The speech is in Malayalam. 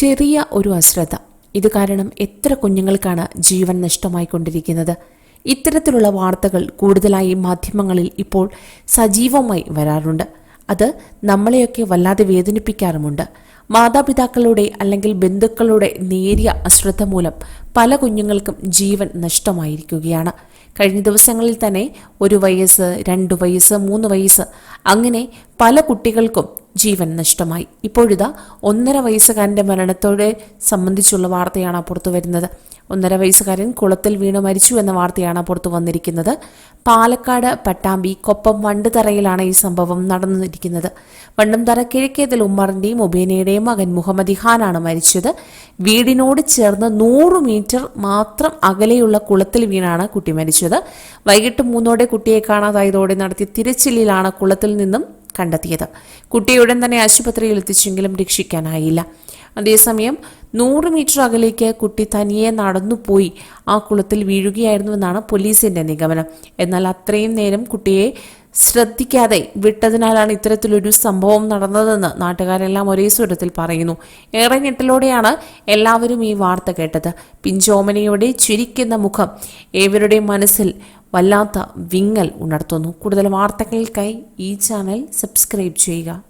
ചെറിയ ഒരു അശ്രദ്ധ. ഇത് കാരണം എത്ര കുഞ്ഞുങ്ങൾക്കാണ് ജീവൻ നഷ്ടമായിക്കൊണ്ടിരിക്കുന്നത്? ഇത്തരത്തിലുള്ള വാർത്തകൾ കൂടുതലായി മാധ്യമങ്ങളിൽ ഇപ്പോൾ സജീവമായി വരാറുണ്ട്. അത് നമ്മളെയൊക്കെ വല്ലാതെ വേദനിപ്പിക്കാറുമുണ്ട്. മാതാപിതാക്കളുടെ അല്ലെങ്കിൽ ബന്ധുക്കളുടെ നേരിയ അശ്രദ്ധ മൂലം പല കുഞ്ഞുങ്ങൾക്കും ജീവൻ നഷ്ടമായിരിക്കുകയാണ്. കഴിഞ്ഞ ദിവസങ്ങളിൽ തന്നെ ഒരു വയസ്സ് രണ്ട് വയസ്സ് മൂന്ന് വയസ്സ് അങ്ങനെ പല കുട്ടികൾക്കും ജീവൻ നഷ്ടമായി. ഇപ്പോഴിതാ ഒന്നര വയസ്സുകാരന്റെ മരണത്തോടെ സംബന്ധിച്ചുള്ള വാർത്തയാണ് പുറത്തു വരുന്നത്. ഒന്നര വയസ്സുകാരൻ കുളത്തിൽ വീണ് മരിച്ചു എന്ന വാർത്തയാണ് പുറത്തു വന്നിരിക്കുന്നത്. പാലക്കാട് പട്ടാമ്പി കൊപ്പം വണ്ടുതറയിലാണ് ഈ സംഭവം നടന്നിരിക്കുന്നത്. വണ്ടുംതറ കിഴക്കേതിൽ ഉമ്മറിന്റെയും ഉബേനയുടെയും മകൻ മുഹമ്മദ് ഇഹാനാണ് മരിച്ചത്. വീടിനോട് ചേർന്ന് നൂറ് മീറ്റർ മാത്രം അകലെയുള്ള കുളത്തിൽ വീണാണ് കുട്ടി മരിച്ചത്. വൈകിട്ട് മൂന്നോടെ കുട്ടിയെ കാണാതായതോടെ നടത്തിയ തിരച്ചിലിലാണ് കുളത്തിൽ നിന്നും കണ്ടെത്തിയത്. കുട്ടിയുടൻ തന്നെ ആശുപത്രിയിൽ എത്തിച്ചെങ്കിലും രക്ഷിക്കാനായില്ല. അതേസമയം നൂറ് മീറ്റർ അകലേക്ക് കുട്ടി തനിയെ നടന്നുപോയി. ആ കുളത്തിൽ വീഴുകയായിരുന്നുവെന്നാണ് പോലീസിന്റെ നിഗമനം. എന്നാൽ അത്രയും നേരം കുട്ടിയെ ശ്രദ്ധിക്കാതെ വിട്ടതിനാലാണ് ഇത്തരത്തിലൊരു സംഭവം നടന്നതെന്ന് നാട്ടുകാരെല്ലാം ഒരേ സ്വരത്തിൽ പറയുന്നു. ഏറെ ഞെട്ടലോടെയാണ് എല്ലാവരും ഈ വാർത്ത കേട്ടത്. പിഞ്ചോമനയുടെ ചിരിക്കുന്ന മുഖം. ഏവരുടെയും മനസ്സിൽ വല്ലാത്ത വിങ്ങൽ ഉണർത്തുന്നു. കൂടുതൽ വാർത്തകൾക്കായി ഈ ചാനൽ സബ്സ്ക്രൈബ് ചെയ്യുക.